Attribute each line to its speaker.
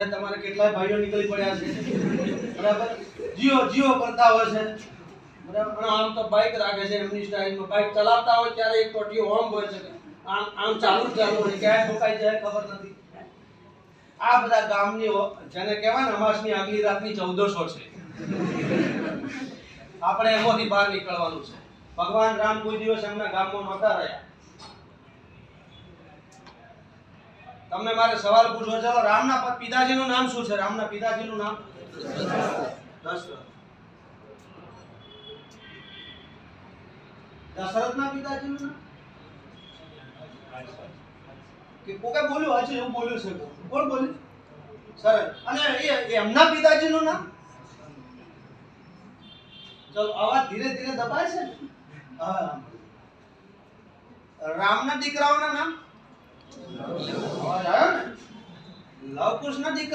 Speaker 1: તમારે કેટલાય ભાઈઓ નીકળી પડ્યા છે. બરાબર? જીઓ જીઓ કરતા હોય છે. બરાબર? આમ તો બાઇક રાખે છે એમની સ્ટાઇલમાં બાઇક ચલાવતા હોય ત્યારે એક ટોટીઓ હોમ હોય છે આમ આમ ચાલુ જ ચાલુ હોય. ક્યાંય ઠોકાઈ જાય ખબર નથી. આ બધા ગામની જેને કહેવાય ને અમાસની આગલી રાતની ચૌદસો છે. આપણે એમાંથી બહાર નીકળવાનું છે. ભગવાન રામ કોઈ દિવસ એમના ગામમાં નહોતા રહ્યા. તમને મારે સવાલ પૂછવો છે? રામના પિતાજીનું નામ શું છે? રામના પિતાજીનું નામ? દશરથ. દશરથના પિતાજીનું નામ? કે કોકે બોલ્યું? હશે એવું બોલ્યું છે કોણ બોલ્યું સરસ. અને એ એમના પિતાજીનું નામ? ચલો અવાજ ધીરે ધીરે દબાય છે હા. રામના દીકરાઓના નામ? લવ કુશ દીકરા